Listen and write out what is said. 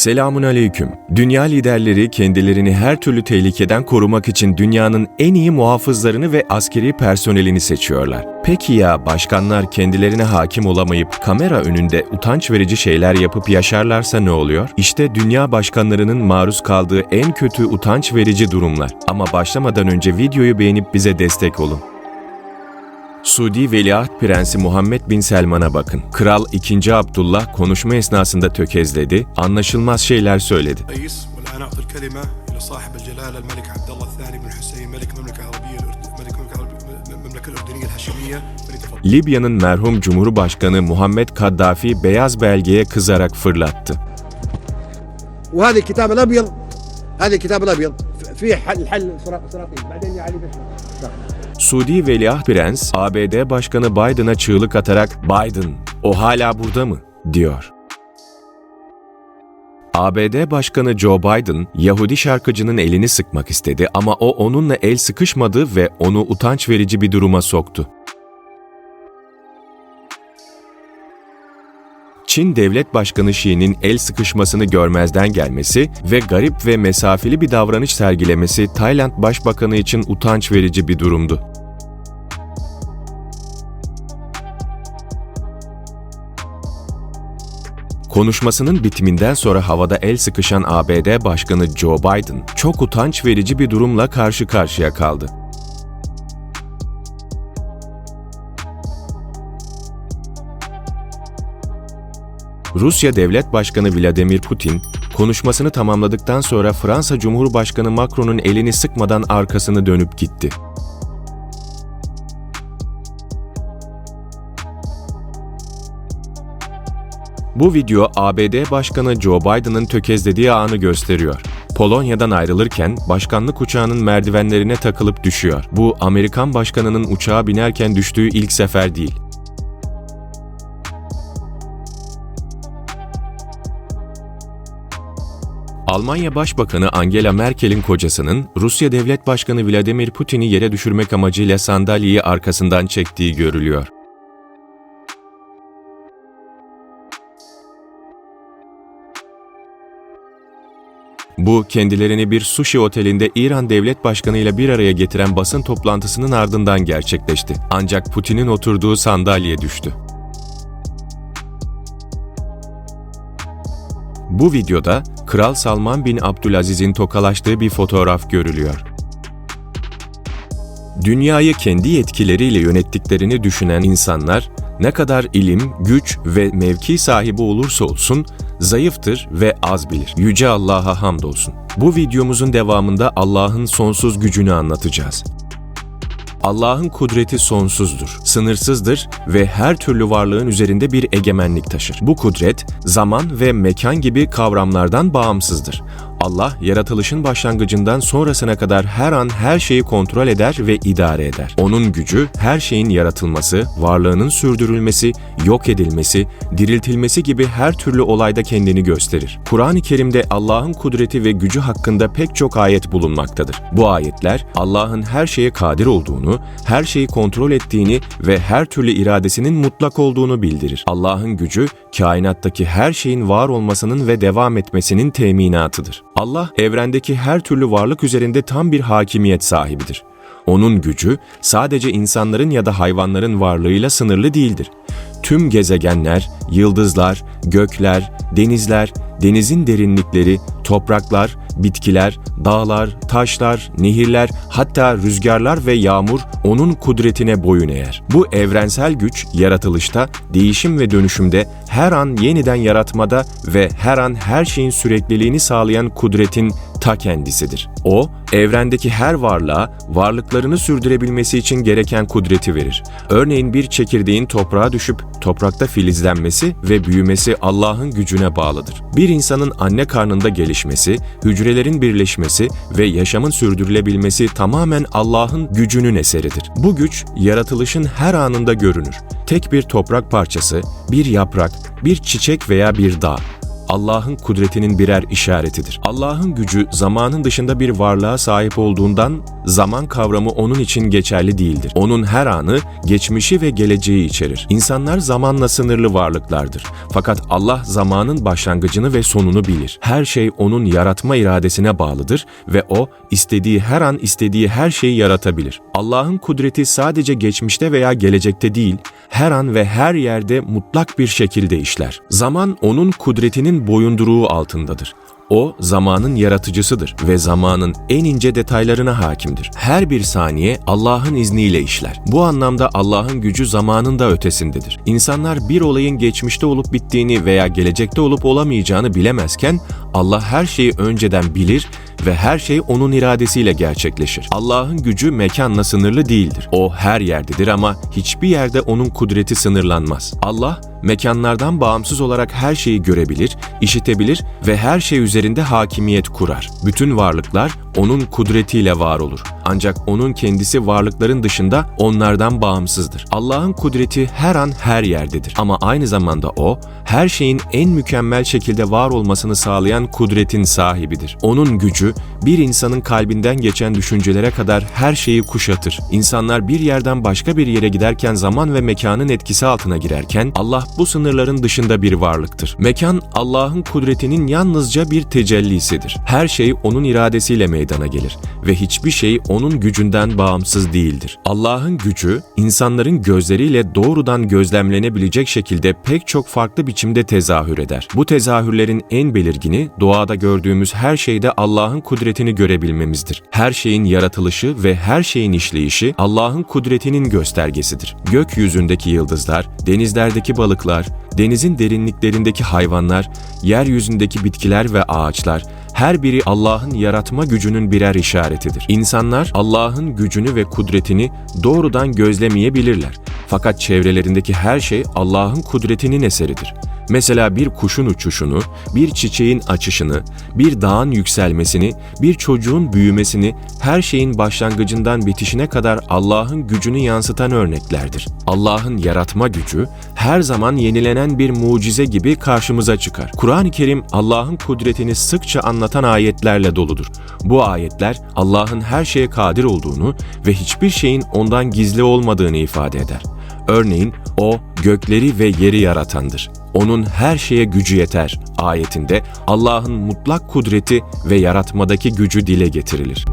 Selamun aleyküm. Dünya liderleri kendilerini her türlü tehlikeden korumak için dünyanın en iyi muhafızlarını ve askeri personelini seçiyorlar. Peki ya başkanlar kendilerine hakim olamayıp kamera önünde utanç verici şeyler yapıp yaşarlarsa ne oluyor? İşte dünya başkanlarının maruz kaldığı en kötü utanç verici durumlar. Ama başlamadan önce videoyu beğenip bize destek olun. Suudi Veliaht Prensi Muhammed Bin Selman'a bakın. Kral 2. Abdullah konuşma esnasında tökezledi, anlaşılmaz şeyler söyledi. رئيس والان اعطي الكلمه الى صاحب الجلاله الملك عبد الله الثاني بن حسين ملك المملكه العربيه الأردن- ملك المملكه العربية- المملكه الاردنيه الهاشميه فليتفضل Libya'nın merhum Cumhurbaşkanı Muhammed Kaddafi beyaz belgeye kızarak fırlattı. وهذا الكتاب الابيض هذا الكتاب الابيض فيه حل حل صراط- صراطين بعدين يا علي بس Suudi Veliaht Prens, ABD Başkanı Biden'a çığlık atarak Biden, o hala burada mı? diyor. ABD Başkanı Joe Biden, Yahudi şarkıcının elini sıkmak istedi ama o onunla el sıkışmadı ve onu utanç verici bir duruma soktu. Çin Devlet Başkanı Xi'nin el sıkışmasını görmezden gelmesi ve garip ve mesafeli bir davranış sergilemesi Tayland Başbakanı için utanç verici bir durumdu. Konuşmasının bitiminden sonra havada el sıkışan ABD Başkanı Joe Biden çok utanç verici bir durumla karşı karşıya kaldı. Rusya Devlet Başkanı Vladimir Putin, konuşmasını tamamladıktan sonra Fransa Cumhurbaşkanı Macron'un elini sıkmadan arkasını dönüp gitti. Bu video ABD Başkanı Joe Biden'ın tökezlediği anı gösteriyor. Polonya'dan ayrılırken başkanlık uçağının merdivenlerine takılıp düşüyor. Bu Amerikan başkanının uçağa binerken düştüğü ilk sefer değil. Almanya Başbakanı Angela Merkel'in kocasının Rusya Devlet Başkanı Vladimir Putin'i yere düşürmek amacıyla sandalyeyi arkasından çektiği görülüyor. Bu kendilerini bir sushi otelinde İran Devlet Başkanı ile bir araya getiren basın toplantısının ardından gerçekleşti. Ancak Putin'in oturduğu sandalye düştü. Bu videoda Kral Salman bin Abdülaziz'in tokalaştığı bir fotoğraf görülüyor. Dünyayı kendi yetkileriyle yönettiklerini düşünen insanlar ne kadar ilim, güç ve mevki sahibi olursa olsun zayıftır ve az bilir. Yüce Allah'a hamdolsun. Bu videomuzun devamında Allah'ın sonsuz gücünü anlatacağız. Allah'ın kudreti sonsuzdur, sınırsızdır ve her türlü varlığın üzerinde bir egemenlik taşır. Bu kudret, zaman ve mekan gibi kavramlardan bağımsızdır. Allah, yaratılışın başlangıcından sonrasına kadar her an her şeyi kontrol eder ve idare eder. Onun gücü, her şeyin yaratılması, varlığının sürdürülmesi, yok edilmesi, diriltilmesi gibi her türlü olayda kendini gösterir. Kur'an-ı Kerim'de Allah'ın kudreti ve gücü hakkında pek çok ayet bulunmaktadır. Bu ayetler, Allah'ın her şeye kadir olduğunu, her şeyi kontrol ettiğini ve her türlü iradesinin mutlak olduğunu bildirir. Allah'ın gücü, kainattaki her şeyin var olmasının ve devam etmesinin teminatıdır. Allah, evrendeki her türlü varlık üzerinde tam bir hakimiyet sahibidir. Onun gücü sadece insanların ya da hayvanların varlığıyla sınırlı değildir. Tüm gezegenler, yıldızlar, gökler, denizler, denizin derinlikleri, topraklar, bitkiler, dağlar, taşlar, nehirler, hatta rüzgarlar ve yağmur onun kudretine boyun eğer. Bu evrensel güç yaratılışta, değişim ve dönüşümde, her an yeniden yaratmada ve her an her şeyin sürekliliğini sağlayan kudretin ta kendisidir. O, evrendeki her varlığa varlıklarını sürdürebilmesi için gereken kudreti verir. Örneğin bir çekirdeğin toprağa düşüp toprakta filizlenmesi ve büyümesi Allah'ın gücüne bağlıdır. Bir insanın anne karnında gelişmesi, hücrelerin birleşmesi ve yaşamın sürdürülebilmesi tamamen Allah'ın gücünün eseridir. Bu güç yaratılışın her anında görünür. Tek bir toprak parçası, bir yaprak, bir çiçek veya bir dağ Allah'ın kudretinin birer işaretidir. Allah'ın gücü zamanın dışında bir varlığa sahip olduğundan zaman kavramı onun için geçerli değildir. Onun her anı, geçmişi ve geleceği içerir. İnsanlar zamanla sınırlı varlıklardır. Fakat Allah zamanın başlangıcını ve sonunu bilir. Her şey onun yaratma iradesine bağlıdır ve o istediği her an istediği her şeyi yaratabilir. Allah'ın kudreti sadece geçmişte veya gelecekte değil, her an ve her yerde mutlak bir şekilde işler. Zaman onun kudretinin boyunduruğu altındadır. O zamanın yaratıcısıdır ve zamanın en ince detaylarına hakimdir. Her bir saniye Allah'ın izniyle işler. Bu anlamda Allah'ın gücü zamanın da ötesindedir. İnsanlar bir olayın geçmişte olup bittiğini veya gelecekte olup olamayacağını bilemezken Allah her şeyi önceden bilir ve her şey onun iradesiyle gerçekleşir. Allah'ın gücü mekanla sınırlı değildir. O her yerdedir ama hiçbir yerde onun kudreti sınırlanmaz. Allah mekanlardan bağımsız olarak her şeyi görebilir, işitebilir ve her şey üzerinde hakimiyet kurar. Bütün varlıklar onun kudretiyle var olur. Ancak onun kendisi varlıkların dışında onlardan bağımsızdır. Allah'ın kudreti her an her yerdedir. Ama aynı zamanda o, her şeyin en mükemmel şekilde var olmasını sağlayan kudretin sahibidir. Onun gücü, bir insanın kalbinden geçen düşüncelere kadar her şeyi kuşatır. İnsanlar bir yerden başka bir yere giderken zaman ve mekanın etkisi altına girerken Allah bu sınırların dışında bir varlıktır. Mekan Allah'ın kudretinin yalnızca bir tecellisidir. Her şey onun iradesiyle meydana gelir ve hiçbir şey onun gücünden bağımsız değildir. Allah'ın gücü insanların gözleriyle doğrudan gözlemlenebilecek şekilde pek çok farklı biçimde tezahür eder. Bu tezahürlerin en belirgini doğada gördüğümüz her şeyde Allah'ın kudretini görebilmemizdir. Her şeyin yaratılışı ve her şeyin işleyişi Allah'ın kudretinin göstergesidir. Gökyüzündeki yıldızlar, denizlerdeki balıklar, denizin derinliklerindeki hayvanlar, yeryüzündeki bitkiler ve ağaçlar, her biri Allah'ın yaratma gücünün birer işaretidir. İnsanlar Allah'ın gücünü ve kudretini doğrudan gözlemeyebilirler. Fakat çevrelerindeki her şey Allah'ın kudretinin eseridir. Mesela bir kuşun uçuşunu, bir çiçeğin açışını, bir dağın yükselmesini, bir çocuğun büyümesini, her şeyin başlangıcından bitişine kadar Allah'ın gücünü yansıtan örneklerdir. Allah'ın yaratma gücü her zaman yenilenen bir mucize gibi karşımıza çıkar. Kur'an-ı Kerim Allah'ın kudretini sıkça anlatan ayetlerle doludur. Bu ayetler Allah'ın her şeye kadir olduğunu ve hiçbir şeyin ondan gizli olmadığını ifade eder. Örneğin o gökleri ve yeri yaratandır. Onun her şeye gücü yeter ayetinde Allah'ın mutlak kudreti ve yaratmadaki gücü dile getirilir.